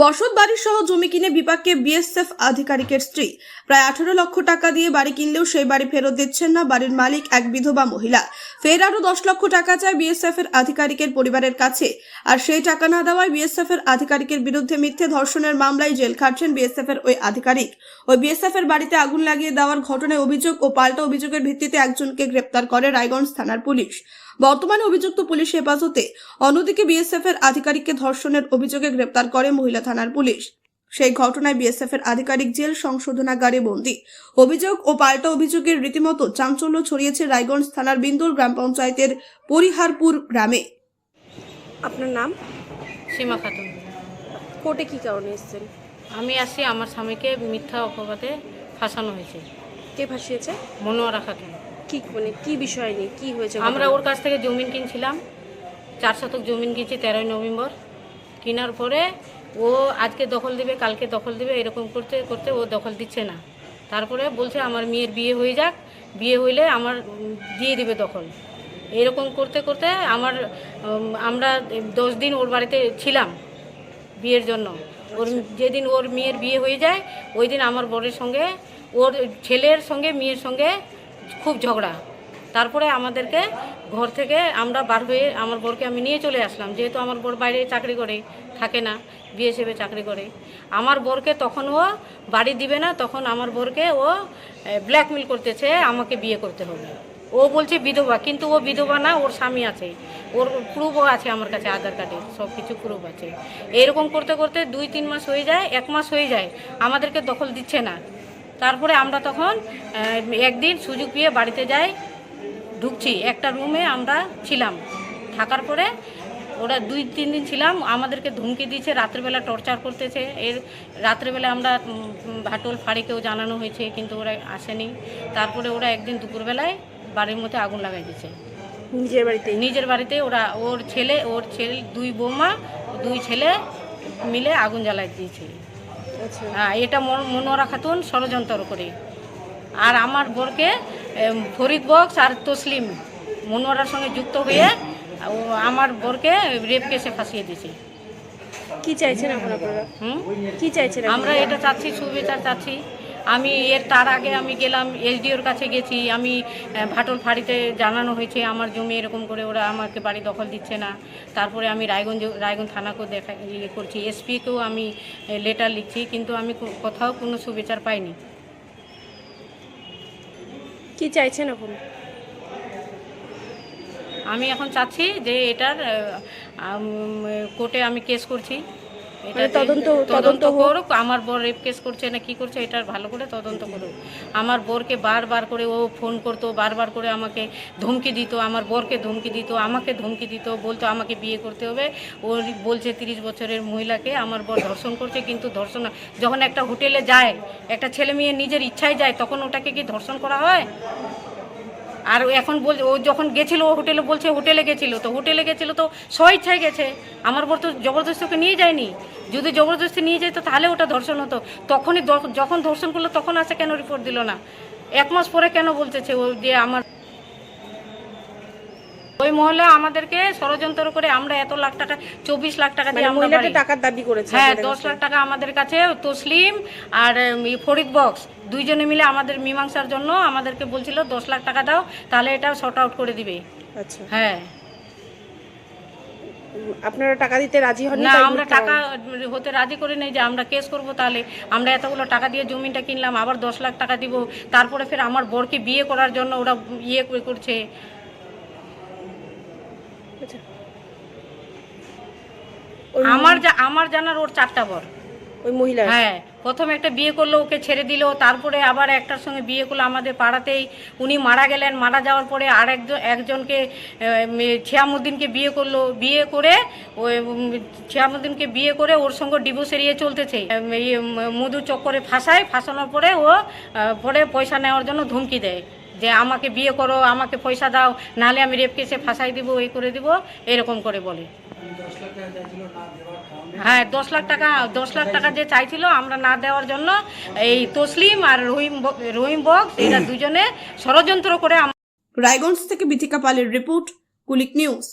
বসত বাড়ি সহ জমি কিনে বিপাককে বিএসএফ আধিকারিকের স্ত্রী। প্রায় আঠারো লক্ষ টাকা দিয়ে বাড়ি কিনলেও সেই বাড়ি ফেরত দিচ্ছেন না বাড়ির মালিক এক বিধবা মহিলা। ফের আরও দশ লক্ষ টাকা চায় বিএসএফ এর আধিকারিকের পরিবারের কাছে। আর সেই টাকা না দেওয়ায় বিএসএফ এর আধিকারিকের বিরুদ্ধে মিথ্যে ধর্ষণের মামলায় জেল খাটছেন বিএসএফ এর ওই আধিকারিক। ওই বিএসএফ এর বাড়িতে আগুন লাগিয়ে দেওয়ার ঘটনায় অভিযোগ ও পাল্টা অভিযোগের ভিত্তিতে একজনকে গ্রেপ্তার করে রায়গঞ্জ থানার পুলিশ। বর্তমানে অভিযুক্ত পুলিশ হেফাজতে অন্যদিকে বিএসএফ এর আধিকারিককে ধর্ষণের অভিযোগে গ্রেপ্তার করে মহিলা থানার পুলিশ। সেই ঘটনায় বিএসএফ এর আধিকারিক জেল সংশোধনাগারে বন্দী। অভিযোগ ও পাল্টা অভিযোগের রীতিমতো চাঞ্চল্য ছড়িয়েছে রায়গঞ্জ থানার বিন্দুর গ্রাম পঞ্চায়েতের পরিহারপুর গ্রামে। আপনার নাম? সীমা খাতুন। কোর্টে কি কারণে এসেছেন? আমি আসি আমার স্বামীকে মিথ্যা অপবাদে ফাঁসানো হয়েছে। কে ফাঁসিয়েছে? মনোয়ারা খাতুন। কি মানে কি বিষয় নিয়ে কি হয়েছে আমরা ওর কাছ থেকে জমিন কিনছিলাম চার শতক জমিন কিনছি তেরোই নভেম্বর। কেনার পরে ও আজকে দখল দিবে কালকে দখল দিবে এরকম করতে করতে ও দখল দিচ্ছে না। তারপরে বলছে আমার মেয়ের বিয়ে হয়ে যাক বিয়ে হইলে আমার দিয়ে দিবে দখল। এরকম করতে করতে আমার আমরা দশ দিন ওর বাড়িতে ছিলাম বিয়ের জন্য। ওর যেদিন ওর মেয়ের বিয়ে হয়ে যায় ওই দিন আমার বরের সঙ্গে ওর ছেলের সঙ্গে মেয়ের সঙ্গে খুব ঝগড়া। তারপরে আমাদেরকে ঘর থেকে আমরা বার হয়ে আমার বরকে আমি নিয়ে চলে আসলাম। যেহেতু আমার বর বাইরে চাকরি করে, থাকে না, বিএসএফে চাকরি করে। আমার বরকে তখন ও বাড়ি দিবে না, তখন আমার বরকে ও ব্ল্যাকমেল করতেছে, আমাকে বিয়ে করতে হবে। ও বলছে বিধবা, কিন্তু ও বিধবা না, ওর স্বামী আছে। ওর প্রুফও আছে আমার কাছে, আধার কার্ডে সব কিছু প্রুফ আছে। এরকম করতে করতে দুই, তিন মাস হয়ে যায়, এক মাস হয়ে যায়, আমাদেরকে দখল দিচ্ছে না। তারপরে আমরা তখন একদিন সুযোগ পেয়ে বাড়িতে যাই ঢুকছি। একটা রুমে আমরা ছিলাম। থাকার পরে ওরা দুই তিন দিন ছিলাম আমাদেরকে ধমকি দিয়েছে রাত্রেবেলা টর্চার করতেছে। এর রাত্রেবেলা আমরা ভাটল ফাঁড়িকেও জানানো হয়েছে কিন্তু ওরা আসেনি। তারপরে ওরা একদিন দুপুরবেলায় বাড়ির মধ্যে আগুন লাগাই দিয়েছে। নিজের বাড়িতে? নিজের বাড়িতে ওরা ওর ছেলে ওর ছেলে দুই বৌমা দুই ছেলে মিলে আগুন জ্বালাই দিয়েছে। হ্যাঁ এটা মন- মনোয়ারা খাতুন ষড়যন্ত্র করে। আর আমার বরকে ফরিদ বক্স আর তসলিম মনোয়ারার সঙ্গে যুক্ত হয়ে আমার বরকে রেপ কেসে ফাঁসিয়ে দিয়েছে। কি চাইছেন আপনারা? হুম? কি চাইছেন আমরা এটা চাচ্ছি সুবিধা চাচ্ছি। আমি এর তার আগে আমি গেলাম এসডিওর কাছে গেছি আমি ভাটল ফাঁড়িতে জানানো হয়েছে আমার জমি এরকম করে ওরা আমাকে বাড়ি দখল দিচ্ছে না। তারপরে আমি রায়গঞ্জ রায়গঞ্জ থানাকেও দেখা ইয়ে করছি এসপিকেও আমি লেটার লিখছি কিন্তু আমি কোথাও কোনো সুবিচার পাইনি। কি চাইছেন এখন? আমি এখন চাচ্ছি যে এটার কোর্টে আমি কেস করছি। মানে তদন্ত- তদন্ত। করুক আমার বর রেপ কেস করছে না কি করছে এটার ভালো করে তদন্ত করুক। আমার বরকে বারবার করে ও ফোন করতো বারবার করে আমাকে ধমকি দিত আমার বরকে ধমকি দিত আমাকে ধমকি দিত বলতো আমাকে বিয়ে করতে হবে। ও বলছে তিরিশ বছরের মহিলাকে আমার বর ধর্ষণ করছে কিন্তু ধর্ষণ যখন একটা হোটেলে যায় একটা ছেলে মেয়ে নিজের ইচ্ছায় যায় তখন ওটাকে কি ধর্ষণ করা হয়? আর এখন বল, ও যখন গেছিল, ও হোটেলে বলছে, হোটেলে গেছিল, তো হোটেলে গেছিল তো স্বইচ্ছায় গেছে। আমার বর তো জবরদস্তি ওকে নিয়ে যায়নি। যদি জবরদস্তি নিয়ে যেত, তাহলে ওটা ধর্ষণ হতো। তখনই যখন ধর্ষণ করল, তখন আসে কেন রিপোর্ট দিল না? এক মাস পরে কেন বলতেছে ও যে আমার ওই মহলে আমাদেরকে ষড়যন্ত্র করে আমরা এত লাখ টাকা চব্বিশ লাখ টাকা দিয়ে মানে মহিলাটা টাকার দাবি করেছে হ্যাঁ দশ লাখ টাকা আমাদের কাছে তসলিম আর ফরিদ বক্স দুইজনে মিলে আমাদের মীমাংসার জন্য আমাদেরকে বলছিল দশ লাখ টাকা দাও তাহলে এটা শর্ট আউট করে দিবে। আচ্ছা। হ্যাঁ। আপনারা টাকা দিতে রাজি হন না আমরা টাকা হতে রাজি করি নাই যে আমরা কেস করব তাহলে। আমরা এতগুলো টাকা দিয়ে জমিটা কিনলাম আবার দশ লাখ টাকা দিব তারপরে ফের আমার বরকে বিয়ে করার জন্য ওরা ইয়ে করছে। আচ্ছা। আমার যা আমার জানার ওর চারটা বর। ওই মহিলা হ্যাঁ প্রথম একটা বিয়ে করল ওকে ছেড়ে দিল তারপরে আবার একটার সঙ্গে বিয়ে করল আমাদের পাড়াতেই। উনি মারা গেলেন মারা যাওয়ার পরে আর একজন একজনকে ছিয়ামুদ্দিনকে বিয়ে করল। বিয়ে করে ওই ছিয়ামুদ্দিনকে বিয়ে করে ওর সঙ্গে ডিভোর্স এড়িয়ে চলতেছে। মধু চক্করে ফাঁসায় ফাঁসানোর পরে ও পরে পয়সা নেওয়ার জন্য ধমকি দেয়। যে আমাকে বিয়ে করো, আমাকে পয়সা দাও, নাহলে আমি রেপ কেসে ফাঁসাই দিব, এই করে দিব, এরকম করে বলে। হ্যাঁ দশ লাখ টাকা, দশ লাখ টাকা যে চাইছিল, আমরা না দেওয়ার জন্য এই তসলিম আর রহিম রহিম বক্স, এরা দুজনে ষড়যন্ত্র করে রায়গঞ্জ থেকে বিথিকা পালের রিপোর্ট, কুলিক নিউজ।